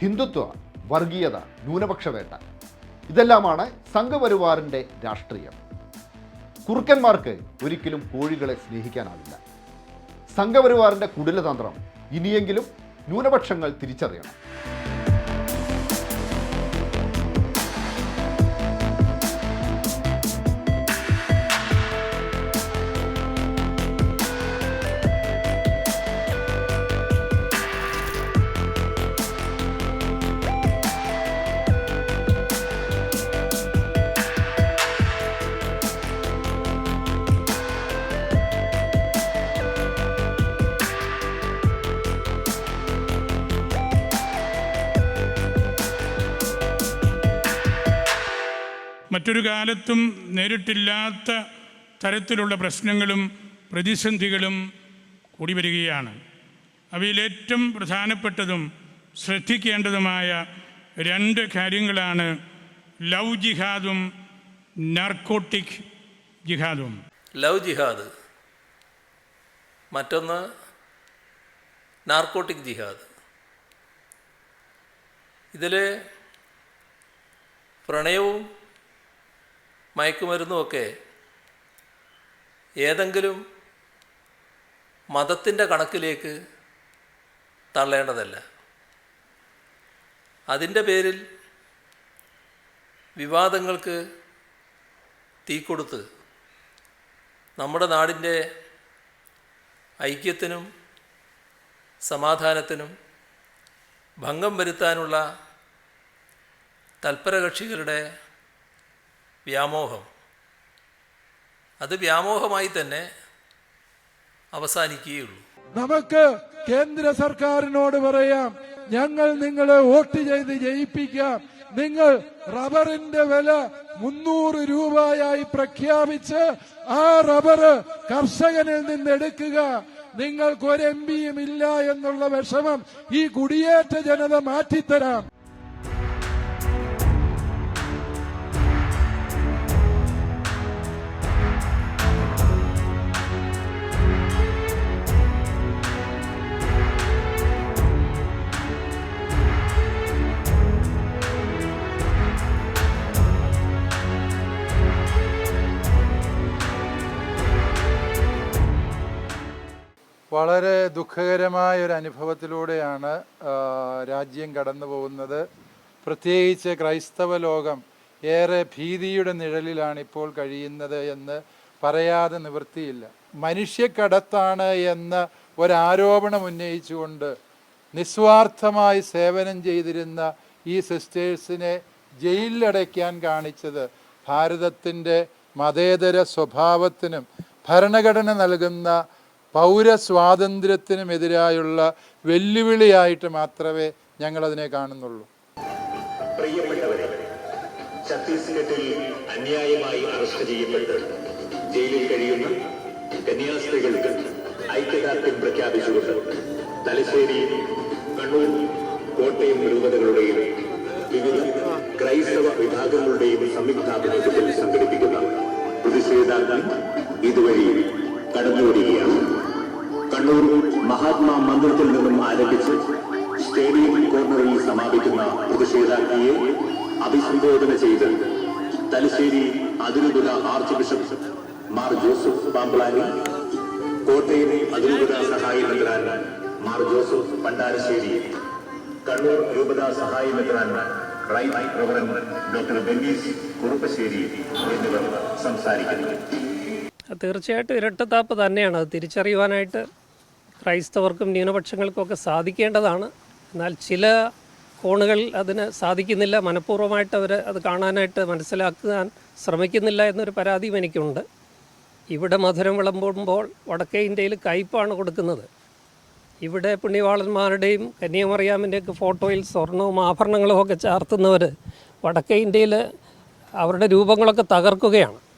ഹിന്ദുത്വ വർഗീയത ന്യൂനപക്ഷ വേട്ട ഇതെല്ലാമാണ് സംഘപരിവാറിന്റെ രാഷ്ട്രീയം. കുറുക്കന്മാർക്ക് ഒരിക്കലും കോഴികളെ സ്നേഹിക്കാനാവില്ല. സംഘപരിവാറിന്റെ കുടിലതന്ത്രം ഇനിയെങ്കിലും ന്യൂനപക്ഷങ്ങൾ തിരിച്ചറിയണം. മറ്റൊരു കാലത്തും നേരിട്ടില്ലാത്ത തരത്തിലുള്ള പ്രശ്നങ്ങളും പ്രതിസന്ധികളും കൂടി വരികയാണ്. അവയിലേറ്റവും പ്രധാനപ്പെട്ടതും ശ്രദ്ധിക്കേണ്ടതുമായ രണ്ട് കാര്യങ്ങളാണ് ലവ് ജിഹാദും നാർക്കോട്ടിക് ജിഹാദും. ലവ് ജിഹാദ്. മറ്റൊന്ന് നാർക്കോട്ടിക് ജിഹാദ്. ഇതിൽ പ്രണയവും മയക്കുമരുന്നുമൊക്കെ ഏതെങ്കിലും മതത്തിന്റെ കണക്കിലേക്ക് തള്ളേണ്ടതല്ല. അതിന്റെ പേരിൽ വിവാദങ്ങൾക്ക് തീ കൊടുത്ത് നമ്മുടെ നാടിന്റെ ഐക്യത്തിനും സമാധാനത്തിനും ഭംഗം വരുത്താനുള്ള തൽപരകക്ഷികളുടെ വ്യാമോഹം. അത് വ്യാമോഹമായി തന്നെ അവസാനിക്കുകയുള്ളൂ. നമുക്ക് കേന്ദ്ര സർക്കാരിനോട് പറയാം ഞങ്ങൾ നിങ്ങളെ വോട്ട് ചെയ്ത് ജയിപ്പിക്കാം. നിങ്ങൾ റബ്ബറിന്റെ വില മുന്നൂറ് രൂപയായി പ്രഖ്യാപിച്ച് ആ റബ്ബർ കർഷകനിൽ നിന്ന് എടുക്കുക. നിങ്ങൾക്ക് ഒരു എം ഇല്ല എന്നുള്ള വിഷമം ഈ കുടിയേറ്റ ജനത മാറ്റിത്തരാം. വളരെ ദുഃഖകരമായ ഒരു അനുഭവത്തിലൂടെയാണ് രാജ്യം കടന്നു പോകുന്നത്. പ്രത്യേകിച്ച് ക്രൈസ്തവ ലോകം ഏറെ ഭീതിയുടെ നിഴലിലാണ് ഇപ്പോൾ കഴിയുന്നത് എന്ന് പറയാതെ നിവൃത്തിയില്ല. മനുഷ്യക്കടത്താണ് എന്ന ഒരാരോപണം ഉന്നയിച്ചുകൊണ്ട് നിസ്വാർത്ഥമായി സേവനം ചെയ്തിരുന്ന ഈ സിസ്റ്റേഴ്സിനെ ജയിലിലടയ്ക്കാൻ കാണിച്ചത് ഭാരതത്തിന്റെ മതേതര സ്വഭാവത്തിനും ഭരണഘടന നൽകുന്ന പൗരസ്വാതന്ത്ര്യത്തിനുമെതിരായുള്ള വെല്ലുവിളിയായിട്ട് മാത്രമേ ഞങ്ങളതിനെ കാണുന്നുള്ളൂ. പ്രിയപ്പെട്ടവരെ ഛത്തീസ്ഗഡിൽ അന്യായമായി അറസ്റ്റ് ചെയ്യപ്പെട്ട് ജയിലിൽ കഴിയുന്ന കന്യാസ്ത്രീകൾക്ക് ഐക്യദാർഢ്യം പ്രഖ്യാപിച്ചുകൊണ്ട് തലശ്ശേരി കണ്ണൂർ കോട്ടയം രൂപതകളുടെയും വിവിധ ക്രൈസ്തവ വിഭാഗങ്ങളുടെയും സംയുക്താഭിമുഖ്യത്തിൽ സംഘടിപ്പിക്കുന്ന പ്രതിഷേധാർത്ഥം ഇതുവഴി കടന്നുവരികയാണ്. കണ്ണൂർ മഹാത്മാ മന്ദിരത്തിൽ നിന്നും ആരംഭിച്ച് സ്റ്റേഡിയം കോർണറിൽ സമാപിക്കുന്ന പ്രതിഷേധാജ്ഞിയെ അഭിസംബോധന ചെയ്ത് തലശ്ശേരി അതിരൂപത archbishop Mar Joseph Pamplany Kottayam അതിരൂപത സഹായ മെത്രാൻ മാർ ജോസഫ് പണ്ടാരശ്ശേരി കണ്ണൂർ രൂപത സഹായ മെത്രാൻ right reverend doctor Dennis Kuruppassery എന്നിവർ സംസാരിക്കുന്നു. തീർച്ചയായിട്ടും ഇരട്ടത്താപ്പ് തന്നെയാണ്. അത് തിരിച്ചറിയുവാനായിട്ട് ക്രൈസ്തവർക്കും ന്യൂനപക്ഷങ്ങൾക്കുമൊക്കെ സാധിക്കേണ്ടതാണ്. എന്നാൽ ചില കോണുകൾ അതിന് സാധിക്കുന്നില്ല. മനഃപൂർവമായിട്ട് അവർ അത് കാണാനായിട്ട് മനസ്സിലാക്കാൻ ശ്രമിക്കുന്നില്ല എന്നൊരു പരാതിയും എനിക്കുണ്ട്. ഇവിടെ മധുരം വിളമ്പുമ്പോൾ വടക്കേ ഇന്ത്യയിൽ കയ്പാണ് കൊടുക്കുന്നത്. ഇവിടെ പുണ്യവാളന്മാരുടെയും കന്യാമറിയാമിന്റെയൊക്കെ ഫോട്ടോയിൽ സ്വർണവും ആഭരണങ്ങളും ഒക്കെ ചാർത്തുന്നവർ വടക്കേ ഇന്ത്യയിൽ അവരുടെ രൂപങ്ങളൊക്കെ തകർക്കുകയാണ്.